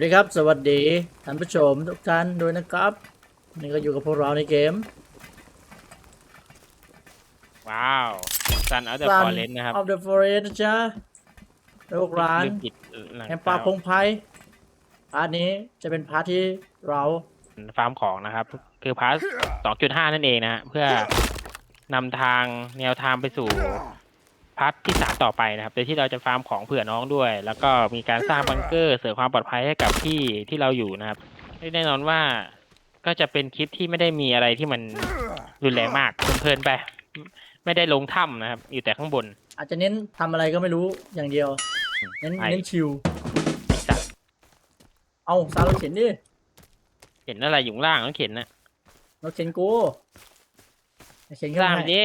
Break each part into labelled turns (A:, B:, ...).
A: วัสดีครับ สวัสดีท่านผู้ชมทุกท่านด้วยนะครับ นี่ก็อยู่กับพวกเราในเกม
B: ว้าวซันอัลเดอร์
A: Sun
B: ฟอร์เรนนะครับ
A: of the Forest นะจ๊ะลูกร้าน
B: ลืมปิดหลัง
A: แห่งป่าพงไพ่พาร์ทนี้จะเป็นพาร์ทที่เรา
B: ฟาร์มของนะครับ คือพาร์ท2.5 นั่นเองนะฮะเพื่อนำทางแนวทางไปสู่ พาร์ทที่สามต่อไปนะครับโดยที่เราจะฟาร์มของเผื่อน้องด้วย แล้วก็มีการสร้างบังเกอร์เสริมความปลอดภัยให้กับที่ที่เราอยู่นะครับแน่นอนว่าก็จะเป็นคลิปที่ไม่ได้มีอะไรที่มันรุนแรงมากเพลินๆไปไม่ได้ลงถ้ำนะครับ อยู่แต่ข้างบน
A: อาจจะเน้นทำอะไรก็ไม่รู้อย่างเดียว เน้น
B: ใช่
A: เน้นชิล
B: ไอ้สัตว์
A: เอาซาเราเข็นดิ
B: เห็นอะไรอยู่ข้างล่างต้องเข็นนะ
A: เราเข็นกูเข็นขึ้น
B: ล่าง
A: มาให้
B: ดิ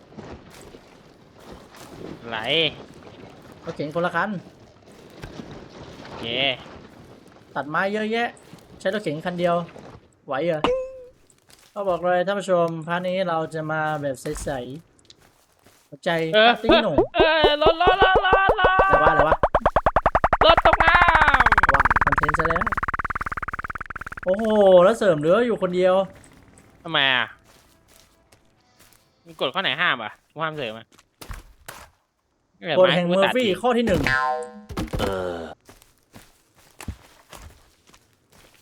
B: ไหล
A: รถเข็นคนละคัน
B: โอเค
A: ตัดไม้เยอะแยะ ใช้รถเข็นคันเดียว ไหวเหรอก็บอกเลยท่านผู้ชมพาร์ทนี้เราจะมาแบบใสๆหัวใจ
B: เออ
A: ตัดติ้งหนุ่ม
B: เออรถรถรถรถรถ
A: อะไรวะอะไรวะ
B: รถตกน้
A: ว่าคอนเทนต์ซะแล้ว โอ้โห แล้วเสริมเหลืออยู่คนเดียวำ
B: ทำไมอะมีกฎข้อไหนห้ามอะห้ามเสริมอะ
A: กฎแห่งเมอร์ฟี่ข้อที่หนึ่ง
B: เออ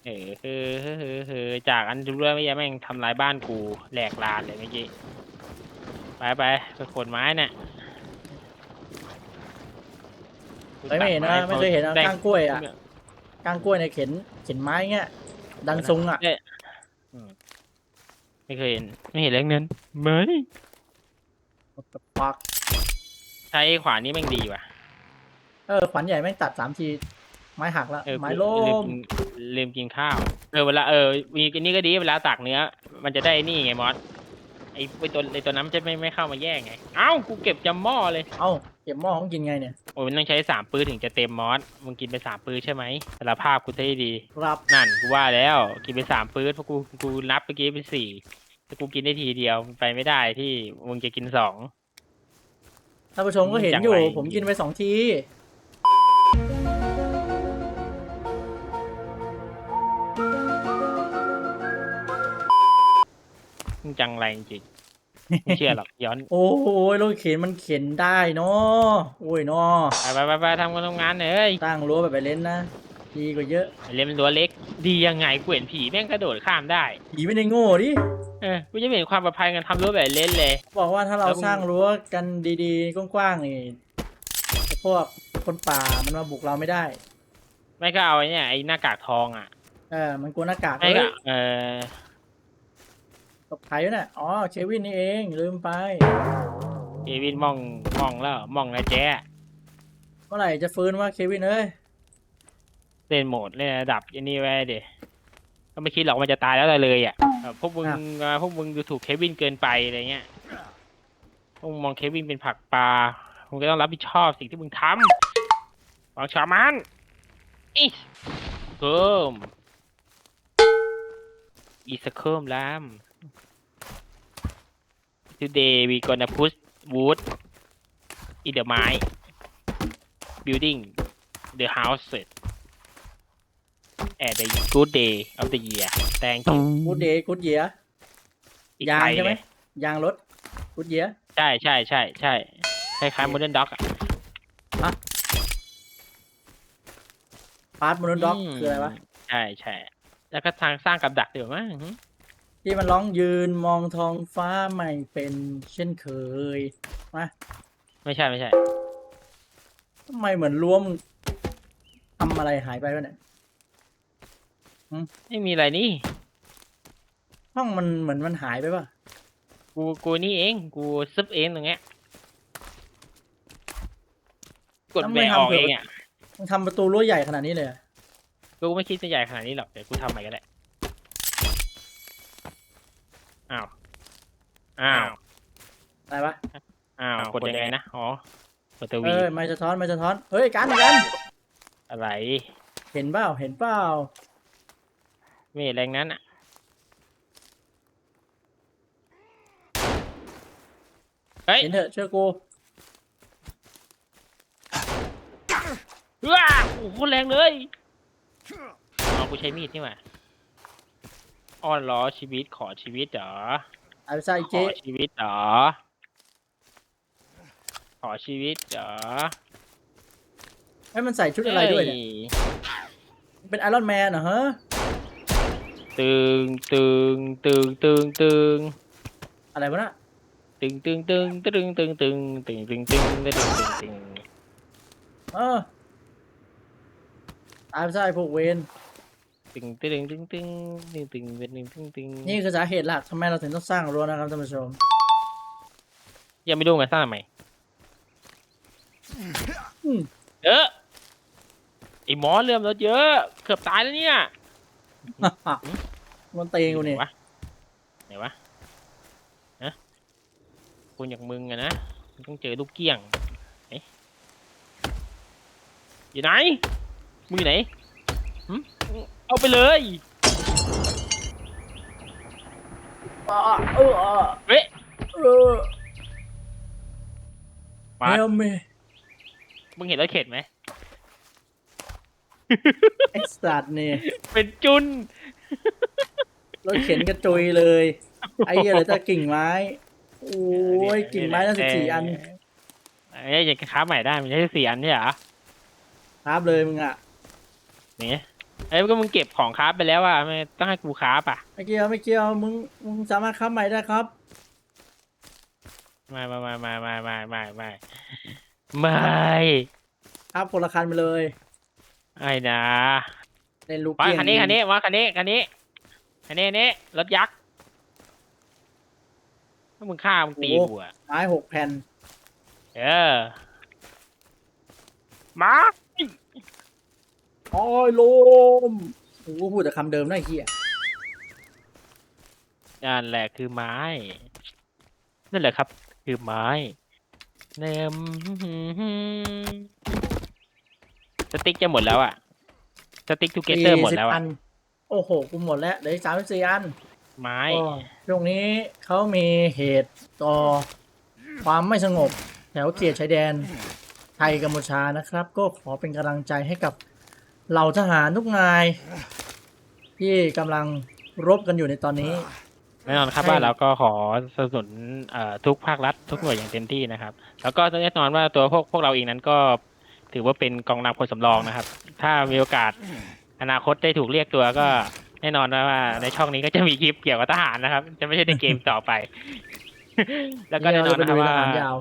B: เออเออเออเออจากอันดูเรื่องไม่ยังแม่งทำลายบ้านกูแหลกลานเลยเมื่อกี้ ไปไปไปขนไม้เนี่ย
A: ไม่ไม่เห็นนะไม่เคยเห็นนะก้างกล้วยอะก้างกล้วยเนี่ยเข็นเข็นไม้เงี้ย ดันซุงอะ
B: ไม่เคยเห็น ไม่เห็นแรงเงินไม่
A: ปัก
B: ใช้ขวานี้แม่งดีว่ะ
A: เออขวัญใหญ่แม่งตัดสามที ไม้หักแล้ว
B: เออ
A: ไม้
B: กู
A: ล้
B: ลื
A: ม
B: กินลืมกินข้าว เออเวลาเออมีอันนี้ก็ดีเวลาตักเนื้อ มันจะได้นี่ไงมอสไอ้ไอ้ตัวไอ้ตัวนั้นมันจะไม่ไม่เข้ามาแย่งไง เอ้ากูเก็บจำหม้อเลย
A: เอ้าเก็บหม้อของกินไงเนี่ย
B: โอ้ยมันต้องใช้สามปืนถึงจะเต็มมอส มึงกินไปสามปืนใช่ไหมสารภาพกูได้ดี
A: ครับ
B: นั่นกูว่าแล้วกินไปสามปืนเพราะกูกูนับเมื่อกี้เป็นสี่แต่กูกินได้ทีเดียวมันไปไม่ได้ที่มึงจะกินสอง
A: ท่านผู้ชมก็เห็นอยู่
B: จังไร
A: ผมกินไปสองที
B: มึงจังไรจริงๆไม่เชื่อหรอกย้อน
A: โอ้ยรถเข็นมันเข็นได้เนาะโอ้ยเนาะ
B: ไปไปไปไปทำกันทำงานเลย
A: ตั้งรั้วแบบไปเล่นนะ ดีกว่าเยอะ
B: เล่นเป็นตัวเล็ก ดียังไงกูเห็นผีแม่งกระโดดข้ามได้
A: ผีไม่ได้โง่ดิ
B: เออกูจะไม่เห็นความปลอดภัยกันทำรั้วแบบเล่นเลย
A: บอกว่าถ้าเรา
B: แล้วมึง
A: สร้างรั้วกันดีๆ กว้างๆนี่ไอ้พวกคนป่ามันมาบุกเราไม่ได้
B: ไม่ก็เอาไอ้เนี่ยไอ้หน้ากากทองอะ
A: เออ มันกลัวหน้ากาก
B: ไม่
A: เฮ้
B: ก็
A: ย
B: เออ
A: ตบใครวะเนี่ยอ๋อเควินนี่เองลืมไป
B: เควินมองมองแล้วมองแล้วแจ๊ะ
A: เมื่อไหร่จะฟื้นว่าเควินเอ้ย
B: เล่นโหมดเล่นระดับอันนี้ไว้เดี๋ย ก็ไม่คิดหรอกมันจะตายแล้วอะไรเลยอะเออพวกมึงเอ่อพวกมึงดูถูกเควินเกินไปอะไรเงี้ยพวกมึงมองเควินเป็นผักปลามึงก็ต้องรับผิดชอบสิ่งที่มึงทำวางชามันอีเคิมอีสเคิมล้ำ Today we gonna put wood in the ไม้ building the house and the good day of the year thank you
A: กูดเดย์กูดเยีย
B: อีก
A: ยาง
B: ไป
A: ใช่ไหม
B: เลย
A: ยางรถกูดเยีย
B: ใช่ใช่ใช่ใช่คล้ายๆ modern dog อะ
A: พาร์ทมนุษย์ด็อก
B: ม
A: คืออะไรวะ
B: ใช่ใช่แล้วก็ทางสร้างกับดักเดี๋ยวมั้ง
A: ที่มันร้องยืนมองท้องฟ้าไม่เป็นเช่นเคยมา
B: ไม่ใช่ไม่ใช่
A: ทำไมเหมือนรวมทำอะไรหายไปวะเนี่ย
B: ไม่มีอะไรนี่
A: ห้องมันเหมือนมันหายไปป่ะ
B: กูกูนี่เอง กูซึบเองตรงเนี้ย กด
A: ทำ
B: แบ
A: ไมะทำ
B: ออก
A: เผื่อ
B: เองอะ
A: มึงทำประตูรั้วใหญ่ขนาดนี้เลยเหรอ
B: กูไม่คิดจะใหญ่ขนาดนี้หรอกเดี๋ยวกูทำใหม่ก็ได้อ้าวอ้าว
A: อะไรปะ
B: อ้าวกดยังไง นะอ๋อกดตัว
A: เอ
B: วี
A: อไม่สะท้อนไม่สะท้อนเฮ้ยกันกัน
B: อะไร
A: เห็นเปล่าเห็นเปล่า
B: ไม่ เห็นแรงนั้นอะ เฮ้ย
A: เห็นเถอะเชื่อกู
B: ว้าโอ้โหแรงเลยอ๋อกูใช้มีดนี่หว่าอ้อนล้อชีวิตขอชีวิตเหรอ
A: เอาไปใส่
B: ข
A: เจ๊
B: อชีวิตเหรอ ขอชีวิตเหรอ
A: ให้มันใส่ชุดอะไรด้วยเนี่ย
B: ฮ้
A: เป็นไอรอนแมนเหรอฮะ
B: ตึงตึงตึงตึงตึง
A: อะไรวะน่ะ
B: ตึงตึงตึงตึงตึงตึงตึงตึงตึงตึงตึงตึงตึง
A: เออตายไปใส่พวกเวน
B: ตึงตึงตึงตึงตึงตึงตึงตึงตึงตึง
A: นี่คือสาเหตุหลักทำไมเราถึงต้องสร้างรั้วนะครับท่านผู้ชม
B: ยังไม่รู้ไงสร้างทำไม
A: อืม
B: เออไอหมอเลื่อมรถเยอะ เกือบตายแล้วเนี่ย
A: มันเตงกูเนี่ย
B: ไหวะไหนวะฮะคนอย่างมึงอะนะมันต้องเจอลูกเกี้ยงเอ๊ะอยู่ไหนมึงอยู่ไหนหึเอาไปเลย
A: อ่าเอออ่า
B: เฮ้ย
A: เออ
B: มา
A: เฮลเม
B: มึงเห็นรถเข็นไหม
A: ไอ้สัตว์เนี่ย
B: เป็นจุน
A: รถเข็นกระจุยเลย ไอ้เหี้ยเหลยแต่กิ่งไม้ โอ้ยกิ่งไม้ตั้งสิบสี่อัน
B: เอ้ยยังค้าใหม่ได้มันใช่สี่อันใช่เหรอ
A: ครับเลยมึงอะ
B: นี่เอ้ยมันก็มึงเก็บของค้าไปแล้วอะไม่ต้องให้กูค้าป่ะ
A: ไม่เกี่ยวไม่เกี่ยวมึงมึงสามารถค้าใหม่ได้ครับ
B: ไม่ไม่ไม่ไม่ไม่ไม่ไม่ไม่ไม่
A: ครับคนละคันไปเลย
B: ไอ้นะ
A: เล่นลูก
B: มา
A: เกี้ยง
B: คันนี้คันนี้มาคันนี้คันนี้คันนี้อันนี้รถยักษ์ถ้ามึงฆ่ามึงตีกูอะ
A: ไม้หกแผ่น
B: เออมา
A: โอ้ยลมกูก็พูดแต่คำเดิมนะไอ้เหี้ย
B: นั่นแหละคือไม้ นั่นแหละครับ คือไม้เนม สติ๊กจะหมดแล้วอะ สติ๊กทูเกเตอร์หมดแล้ว
A: 40
B: อะ
A: อันโอ้โห กูหมดแล้วเหลือสามสิบสี่อัน
B: ไม้
A: โอ้ช่วงนี้เขามีเหตุต่อความไม่สงบ แถวเขตชายแดน ไทยกัมพูชานะครับ ก็ขอเป็นกำลังใจให้กับเหล่าทหารทุกนาย ที่กำลังรบกันอยู่ในตอนนี้
B: แน่นอนครับ
A: ใช่
B: ว่าเราก็ขอสนับสนุนเอ่อทุกภาครัฐทุกหน่วยอย่างเต็มที่นะครับ แล้วก็แน่นอนว่าตัวพวกพวกเราเองนั้นก็ ถือว่าเป็นกองนำคนสำรองนะครับ ถ้ามีโอกาสอนาคตได้ถูกเรียกตัวก็แน่นอนว่าในช่องนี้ก็จะมีคลิปเกี่ยวกับทหารนะครับ จะไม่ใช่ในเกมต่อไป แล้วก็แน่นอนนะครับ
A: เย
B: ว่า
A: เรจไปดูทหรยาว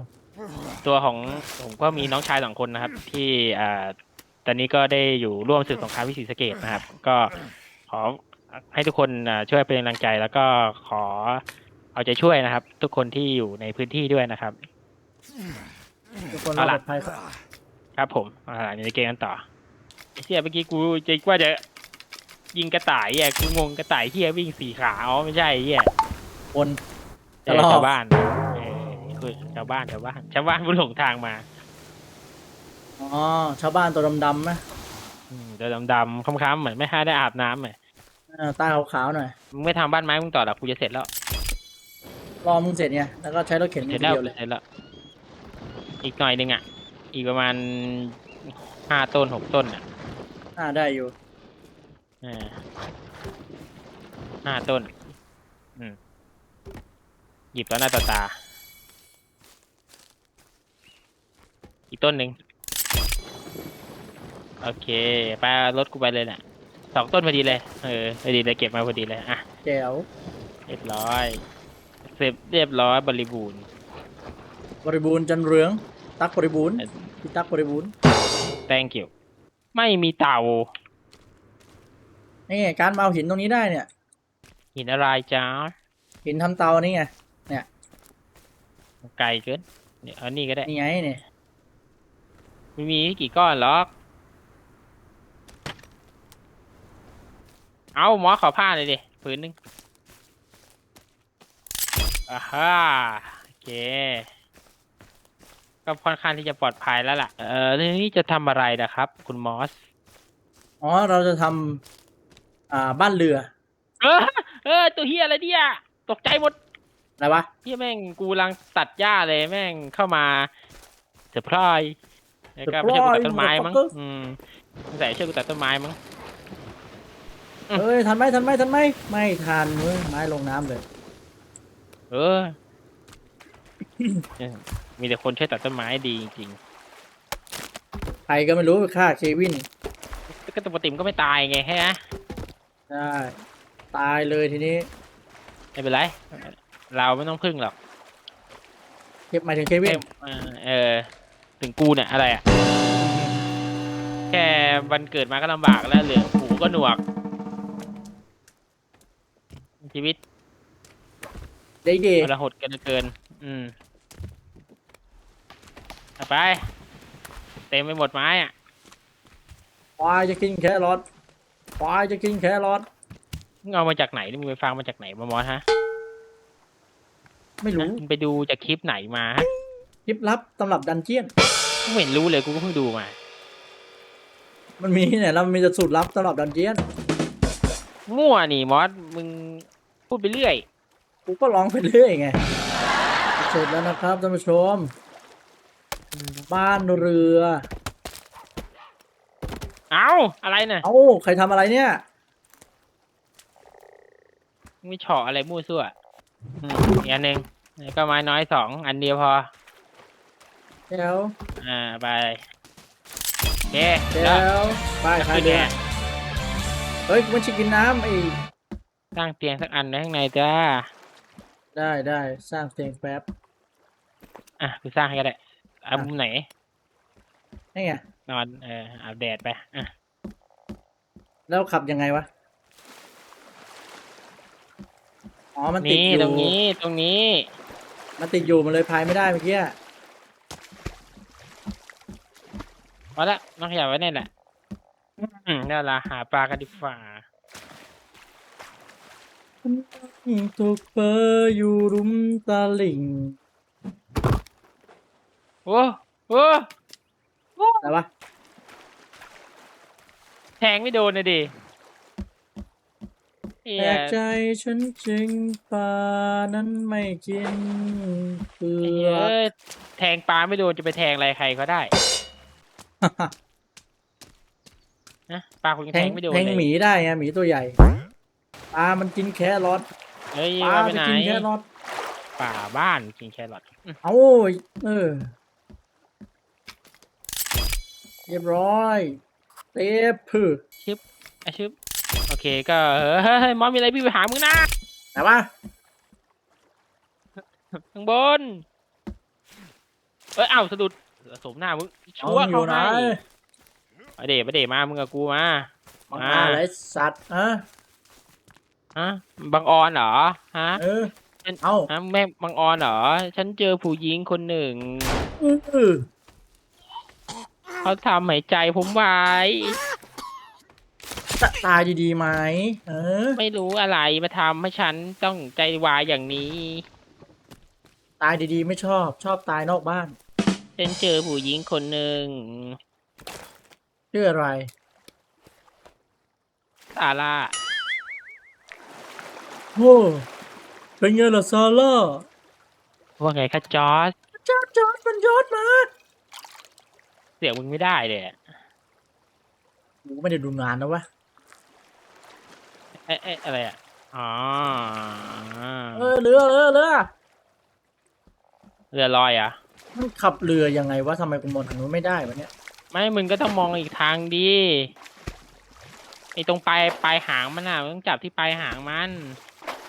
B: ตัวของผมก็มีน้องชายสองคนนะครับ ที่อ่าตอนนี้ก็ได้อยู่ร่วมศึกสงครามวิสีสะเกตนะครับ ก็ขอให้ทุกคนอ่าช่วยเป็นกำลังใจ แล้วก็ขอเอาใจช่วยนะครับ ทุกคนที่อยู่ในพื้นที่ด้วยนะครับ
A: ทุกคน
B: เอา
A: รอ
B: ล่ะ
A: ดภัย ครับ
B: ครับผมอ่าในเกมกันต่อไอ้เฮียเมื่อกี้กูจะว่าจะยิงกระต่ายอะกูงงกระต่ายเฮียวิ่งสี่ขาอ๋อไม่ใช่ไอ้เฮีย
A: บน
B: เออ
A: ตลอด
B: ชาวบ้านเออคือชาวบ้านชาวบ้านชาวบ้านผู้หลงทางมา
A: อ๋อ ชาวบ้านตัวดำๆไหม
B: อืมเดินดำๆค้ำๆเหมือนไม่ให้ได้อาบน้ำอะ
A: อ่าตาขาวๆหน่อย
B: มึงไม่ทำบ้านไม้มึงต่อหรอกกูจะเสร็จแล้ว
A: รอมึงเสร็จไงแล้วก็ใช้รถเข็น
B: เส
A: ที
B: ร็จแล้ว
A: เดียวเลย
B: เสร็จแล้ว อีกหน่อยหนึงอะ อีกประมาณห้าต้นหกต้นอะ
A: อ่าได้อยู่
B: อ่าห้าต้น อืม หยิบต่อหน้าต่อตา อีกต้นหนึ่งโอเคไปเอารถกูไปเลยน่ะสองต้นพอดีเลย เออพอดีเลยเก็บมาพอดีเลยอะ
A: แจ๋ว
B: เรียบร้อย เสร็จเรียบร้อยบริบูรณ์
A: บริบูรณ์จันเรือง ตั๊กบริบูรณ์พี่ตั๊กบริบูรณ์
B: thank you ไม่มีเตา
A: นี่การเอาหินตรงนี้ได้เนี่ย
B: หินอะไรจ้า
A: หินทำเตานี่ไงเนี่ย
B: ไกลเกินเนี่ยเอานี่ก็ได้
A: นี่ไงเนี่ย
B: ไม่มีกี่ก้อนหรอก เอาหมอขอผ้าเลยดิผืนหนึ่งอ่าฮะโอเค ก็ค่อนข้างที่จะปลอดภัยแล้วล่ะ เออทีนี้จะทำอะไรนะครับ คุณมอส
A: อ๋อ เราจะทำอ่าบ้านเรือ
B: เออเออตัวเฮียอะไรเนี่ยตกใจหมด
A: อะไรวะ
B: เฮียแม่งกูกำลังตัดหญ้าเลยแม่งเข้ามาเซอร์ไพรส์แล้วก็ไม่ใช่กูตัดต้นไม้มั้ง
A: Surprise
B: อืมใส่ช่วยกูตัดต้นไม้มั้งอืม
A: เอ้ยทันไหมทันไหมทันไหมไม่ทันเว้ยไม้ลงน้ำเลย
B: เออ มีแต่คนช่วยตัดต้นไม้ดีจริง
A: ใครก็ไม่รู้ไปฆ่าเควิน
B: ๆแล้วก็ปกติมันก็ไม่ตายไงแฮะ
A: ใช่ตายเลยทีนี้
B: ไม่เป็นไร เราไม่ต้องพึ่งหรอก
A: เก็บหมายถึงเควิ
B: แค่
A: น
B: เออเออ ถึงกูเนี่ยอะไรอะ แค่วันเกิดมาก็ลำบากแล้วเหลือหูก็หนวก ชีวิต
A: เด็ก
B: ทรหดกันเหลือเกิน อืมเอา ไป เต็มไปหมดไม้อะ
A: ๆควายจะกินแครอทควายจะกินแครอท
B: มึงเอามาจากไหนนี่มึงไปฟังมาจากไหนมามอสฮะ
A: ไม่รู้
B: มึงไปดูจากคลิปไหนมาฮะ
A: คลิปลับตำรับดันเจียน
B: กูไม่เห็นรู้เลยกูก็เพิ่งดูมา
A: มันมีเนี่ยเรามีแต่สูตรลับตำรับดันเจียน
B: มั่วนี่มอสมึงพูดไปเรื่อย
A: กูก็ร้องไปเรื่อยไงเสร็จแล้วนะครับท่านผู้ชม บ้านเรือ
B: เอาอะไรเนี่ย
A: เอ้าใครทำอะไรเนี่ย
B: มึงไม่เฉาะอะไรมั่วซั่วอืมอีกอันหนึ่งแล้วก็ไม้น้อยสองอันเดียวพอ
A: เดี๋ยว
B: อ่าไปโอเค
A: เดี๋
B: แล้ว
A: ยวไปพาย
B: ขึ้น
A: เรือ
B: แน่
A: เฮ้ยกูไม่ชิกินน้ำไอ้
B: สร้างเตียงสักอันไว้ข้างในจ้า
A: ได้ได้สร้างเตียงแป๊บ
B: อะกูสร้างให้ก็ได้เอามุมไหน
A: นี่ไง
B: นอนเอออาบแดดไปอะ
A: แล้วขับยังไงวะ อ๋อ มันติด
B: นี่
A: อยู่
B: ตรงนี้ตรงนี้
A: มันติดอยู่มันเลยพายไม่ได้เมื่อกี้
B: พอละน้องขยับไว้นี่แหละอืมนี่นละหาปลากันดีฝ่า
A: ถูกเปออยู่รุมตาลิง
B: โอ้โอ้
A: อะไรวะ
B: แทงไม่โดนเลยดิเหี้
A: แปล
B: ย
A: กใจฉันจึงปลานั้นไม่กินเปลื
B: ไอ้
A: อ
B: เหี้ย
A: ก
B: เอ้ยแทงปลาไม่โดนจะไปแทงอะไรใครก็ได้นะปลาคุณยัง
A: แท
B: แท
A: ง
B: งไม่โดน
A: แทง
B: เลย
A: หมีได้ไงหมีตัวใหญ่ปลามันกินแครอท
B: เฮ้ย
A: ปลา
B: ว่าไป
A: ไป
B: ไหน
A: กินแครอท
B: ป่าบ้านกินแครอทอืม
A: เอาเออ เรียบร้อยเตปพือ
B: อาชึบโอเคก็เฮ้ยมอสมีอะไรพี่ไปหามึงนะ
A: แต่ว่า
B: ข้างบน เอ้ยเอ้าสะดุดสมหน้ามึง
A: เอ
B: ชั่ว
A: อ
B: เข้า
A: ยู่ไหน
B: ให้มาเดมาเดมามึงกับกูมา
A: มา
B: มา
A: อะไรสัตว์อะ
B: ฮะบังออนเหรอฮะ
A: เออ
B: เป็น
A: เอา
B: ฮะแม่บังออนเหรอ ฉันเจอผู้หญิงคนหนึ่ง
A: เออ
B: เขาทำหายใจผมไว้
A: จะตายดีๆไหมเออ
B: ไม่รู้อะไรมาทำให้ฉันต้องใจวายอย่างนี้
A: ตายดีๆไม่ชอบ ชอบตายนอกบ้าน
B: ฉันเจอผู้หญิงคนหนึ่ง
A: ชื่ออะไร
B: ซาร่า
A: โอ้เป็นไงล่ะซาร่า
B: ว่าไงคะจอร์จ
A: จ้าจอดมันยอดมา
B: เสียงมึงไม่ได้เลยอะ
A: กูไม่ได้ดูงานนะวะ
B: เอ๊ะเอ๊ะอะไรอะอ๋อ
A: เออเรือเรือเรือ
B: เรือลอยอะ
A: มันขับเรือยังไงวะทำไมกูมองทางนู้นไม่ได้วะเนี่ย
B: ไม่มึงก็ต้องมองอีกทางดีไอตรงปลายปลายหางมันอะมึงต้องจับที่ปลายหางมัน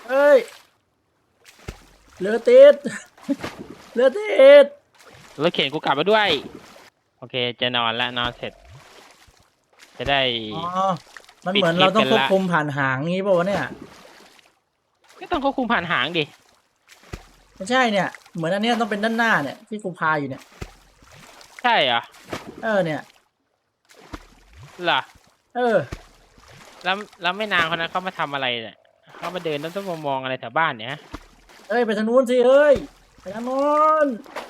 A: เอ้ยเรือติด เรือติด
B: รถเข็นกูกลับมาด้วย โอเคจะนอนละนอนเสร็จ จะได้
A: อ๋อ มันเหมือนเราต้อง
B: ปิ
A: คว
B: ด
A: บ
B: คลิปกันละ
A: คุมผ่านหางงี้ป่าวะเนี่ย
B: ก็ต้องควบคุมผ่านหางดิ
A: ไม่ใช่เนี่ย เหมือนอันเนี้ยต้องเป็นด้านหน้าเนี่ยที่กูพายอยู่เนี่ย
B: ใช่เหรอ
A: เออเนี่ย
B: เหรอ
A: เออ
B: แล้วแล้วไม่นานคนนั้นเขามาทำอะไรเนี่ยเขามาเดินแล้วต้องมามองอะไรแถวบ้านเนี่ย
A: เอ้ยไปทางนู้นสิเอ้ยไปทางนู้นไป
B: อื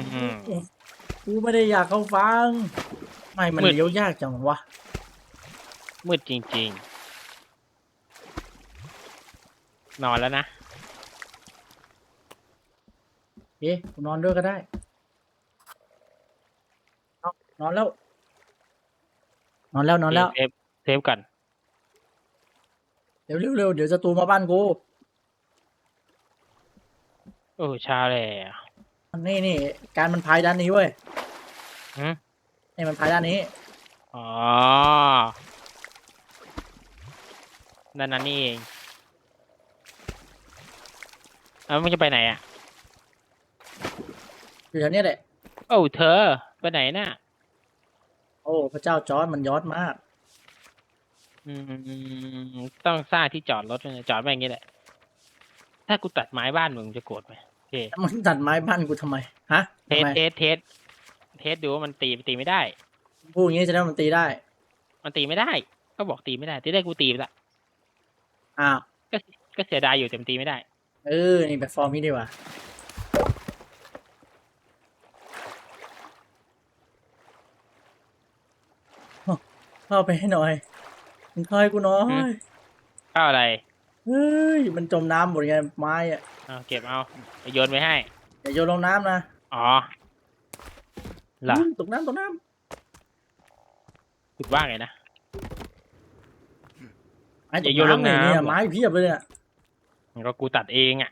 B: มอืม
A: กูไม่ได้อยากเข้าฟัง ไม่มัน
B: มืด
A: เลี้ยวยากจังวะ
B: มืดจริงๆ นอนแล้วนะ
A: เอ๊ะกูนอนด้วยก็ได้เอานอนแล้ว นอนแล้วนอนแล้ว
B: เซฟเซฟก่อน
A: เร็วเร็วเร็วเดี๋ยวจะตูมาบ้านกู
B: โอ้เช้าเลย
A: นี่นี่การมันพายด้านนี้เว้ย
B: หืม
A: นี่มันพายด้านนี้
B: อ๋อนั่นนั่นนี่เองแล้วมันจะไปไหนอะ
A: อยู่แถวเนี้ยแหละ
B: โอ้เธอ ไปไหนน่ะ
A: โอ้พระเจ้าจอร์ดมันยอดมาก
B: อืม ต้องสร้างที่จอดรถด้วยนะจอดไว้อย่างนี้แหละ ถ้ากูตัดไม้บ้านมึงจะโกรธไหมโอ เค
A: แล้วมึงตัดไม้บ้านกูทำไม ฮะ
B: เท
A: ทำ
B: ส
A: ไม
B: เทสเทสเทสดูว่ามันตีตีไม่ได้
A: พูดอย่างนี้จะได้มันตีได้
B: มันตีไม่ได้ ก็บอกตีไม่ได้ตีได้กูตีไปละ
A: อ้าว
B: ก็ก็เสียดายอยู่แต่มันตีไม่ได้
A: เออ นี่แบบฟอร์มนี้ดีกว่าเข้าไปให้หน่อยมึงเข้าให้กูหน่อ
B: อื
A: ย
B: มข้าวอะไร
A: เฮ้ย มันจมน้ำหมดไงไม้อะ
B: เอาเก็บเอาไปโยนไปให้
A: อย่าโยนลงน้ำนะ
B: อ๋อเหรอ
A: อืมตกน้ำตกน้
B: คิดว่าไงนะำ
A: ไม้ต
B: อย่ากโยนลง
A: น้ำเนี่ย
B: น้ำ
A: เนี่ยไม้เพียบเลยเนี่ย
B: มันก็กูตัดเองอะ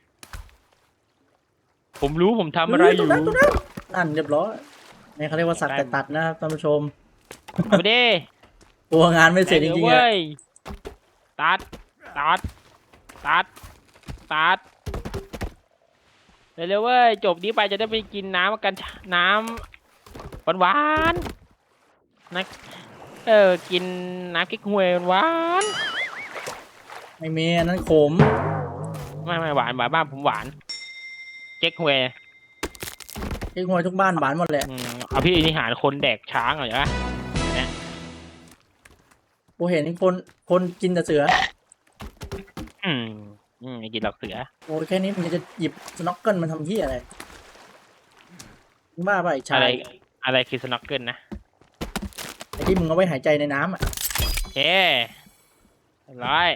B: ผมรู้ผมทำอะไร
A: เฮ้
B: อ
A: ต
B: ยู่
A: กน้ำตกน้ำนั่นเรียบร้อยนี่เขาเรียกว่าสักแต่ตัดนะครับท่านผู้ชม
B: เอาไปดิ
A: ตัวงานไม่เสร็จจริงๆ
B: เว้
A: อะ
B: ยตัด ตัด ตัด ตัด เร็วๆเว้ยจบนี้ไปจะได้ไปกินน้ำกันน้ำหวานๆนะเออกินน้ำกิ๊กฮวยหวาน
A: ไม่มีอันนั้นขม
B: ๆไม่ไม่หวานหวานบ้านผมหวานเก๊กฮวย
A: ไอ้หวยทุกบ้านหวานหมดแหละ
B: อืมเอาพี่นิหารคนแดกช้างเหรอวะ
A: กูเห็นคนคนกินแต่เสือ
B: อืม อืมไม่กินหรอกเสือ
A: โอ้ยแค่นี้มึงจะหยิบสน็อกเกิลมันทำที่อะไรมึงบ้าป่ะไอ้ชา
B: อะไร
A: ย
B: อะไรคือสน็อกเกิลนะ
A: ไอ้ที่มึงเอาไว้หายใจในน้ำอะ
B: โอเคเรียบร้อย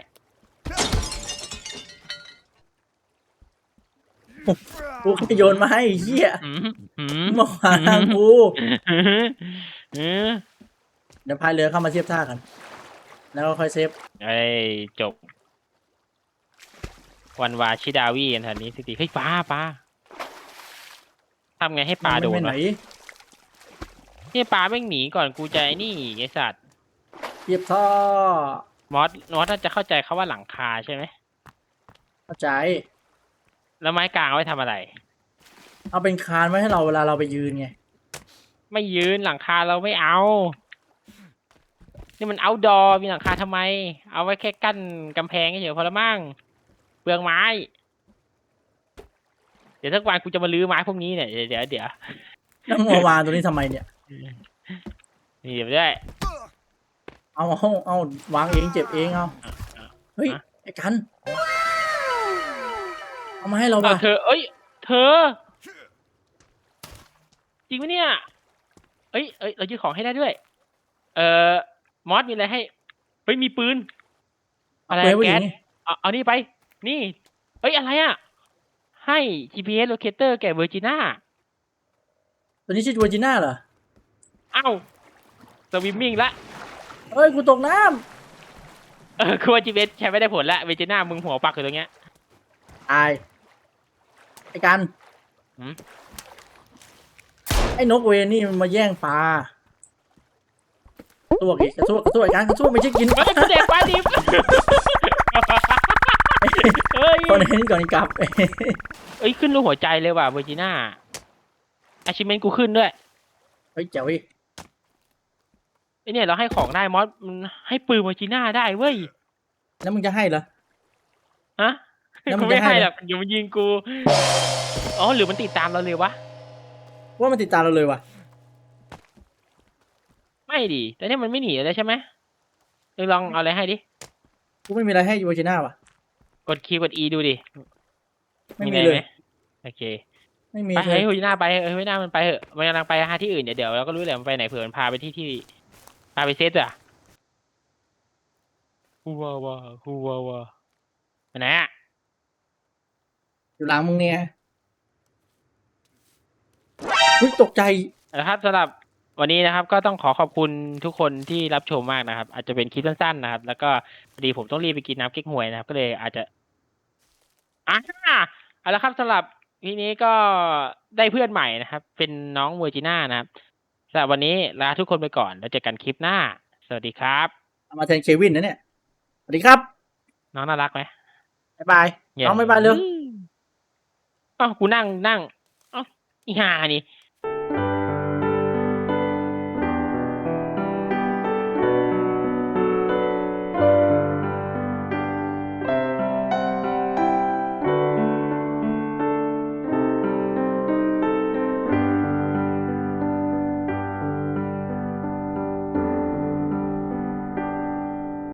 A: กูแค่โยนมาให้ไอ้เหี้ย
B: อืมอืม
A: มึงมาขวางทางกู
B: อืมอืม
A: เดี๋ยวพายเรือเข้ามาเทียบท่ากัน แล้วก็ค่อยเซฟ
B: ไอ้ยจบ วันวาชิดาวีกันแถวนี้สิทีเฮ้ยปลาปลาทำไงให้ปลาโดน
A: มัไม่ไหน
B: วะเนี่ยปลาแม่งหนีก่อนกูจะไอ้นี่ไอ้สัตว์
A: เทียบท่อ
B: มอสมอสน่าจะเข้าใจเขาว่าหลังคาใช่ไหม
A: เข้าใจ
B: แล้วไม้กลางเอาไว้ทำอะไร
A: เอาเป็นคานไว้ให้เราเวลาเราไปยืนไง
B: ไม่ยืนหลังคาเราไม่เอา นี่มันเอาดอมีหลังคาทำไม เอาไว้แค่กั้นกำแพงเฉยๆพอละมั่ง เปลืองไม้ เดี๋ยวสักวันกูจะมาลื้อไม้พวกนี้เนี่ยเดี๋ยวเดี๋ยวเดี๋ยว
A: แล้วมึงมาวางตัวนี้ทำไมเนี่ย
B: นี่เดี๋ยวด้วย
A: เอาเอาเอาวางเองเจ็บเองเอา เฮ้ย
B: ฮะ
A: ไอ้กัน เอามาให้เรา
B: เอา
A: ป่ะ
B: เธอ เอ้ย เธอ จริงไหมเนี่ย เอ้ยเอ้ยเรายึดของให้ได้ด้วย เอ่อ มอสมีอะไรให้ เฮ้ยมีปืน อะไร
A: เว้ยผู้หญิ
B: แก๊
A: ง
B: ส
A: นี่
B: เอาเอานี่ไป นี่ เอ้ยอะไรอะ ให้ GPS locator แก่เวอร์จิน่า
A: ตัวนี้ชื่อจูจิน่าเหรอ
B: เอ้าสวิมมิ่งละ
A: เฮ้ย กูตกน้
B: เออคือว่า GPS ใช้ไม่ได้ผลละเวอร์จิน่ามึงหัวปักอยู่ตรงเนี้ยำ
A: ตาย ไอ้กัน
B: หืม
A: ไอ้นกเวนนี่มันมาแย่งปลาตัวอีกกระตัวกระตัวไอ้กันกระตัวไม่ใช่กิน
B: เฮ้ยกูเด็กปลาดิบ เฮ้ย
A: คนนี้ก่อนกลับ
B: เอ้ยขึ้นรูปหัวใจเลยว่ะเวอร์จิน่า achievement กูขึ้นด้วย
A: เฮ้ยเจ๋วอีก
B: ไอเนี่ยเราให้ของได้มอสมันให้ปืนเวอร์จิน่าได้เว้ย
A: แล้วมึงจะให้เหรอ
B: ฮะ
A: แล้วมึ
B: กู
A: ง
B: ไม่
A: จะให้
B: ให้
A: เห
B: ห
A: ร
B: ร
A: อ
B: อกเดี๋ยวมันยิงกูอ๋อหรือมันติดตามเราเลยวะ
A: ว่ามันติดตามเราเลยว่ะ
B: ไม่ดิแต่เนี่ยมันไม่หนีเลยใช่ไหมเอ้ยลองเอาอะไรให้ดิ
A: กูไม่มีอะไรให้ยูเวอร์จิน่าว่ะ
B: กดคีย์กด E ดูดิ
A: ไม่มี
B: อะร
A: เลย
B: ไหโอเค
A: ไม่มี
B: ไป
A: เล
B: เฮ้
A: ย
B: ยหัวหน้าไปเฮ้ยหัวหน้ามันไปเหอะมันกำลังไปหาที่อื่นเดี๋ยวเดี๋ยวเราก็รู้แหละมันไปไหนเผื่อมันพาไปที่ที่พาไปเซตอะฮูวาวาฮูวาวาไปไหนอะ
A: อยู่หลังมึงเนี่ยอุ๊ยตกใจ
B: นะครับสำหรับวันนี้นะครับก็ต้องขอขอบคุณทุกคนที่รับชมมากนะครับ อาจจะเป็นคลิปสั้นๆนะครับ แล้วก็พอดีผมต้องรีบไปกินน้ำเก๊กฮวยนะครับ ก็เลยอาจจะ อ่าเอาละครับสำหรับทีนี้ก็ได้เพื่อนใหม่นะครับ เป็นน้องเวอร์จิน่านะครับสำหรับวันนี้ลาทุกคนไปก่อนแล้วเจอกันคลิปหน้า สวัสดีครับ
A: เอามาแทนเควินนะเนี่ย สวัสดีครับ
B: น้องน่ารักไหม
A: บ๊ายบาย น้องบ๊ายบายเร็ว
B: อ้าวกูนั่งนั่งอ้าวอีห่านี่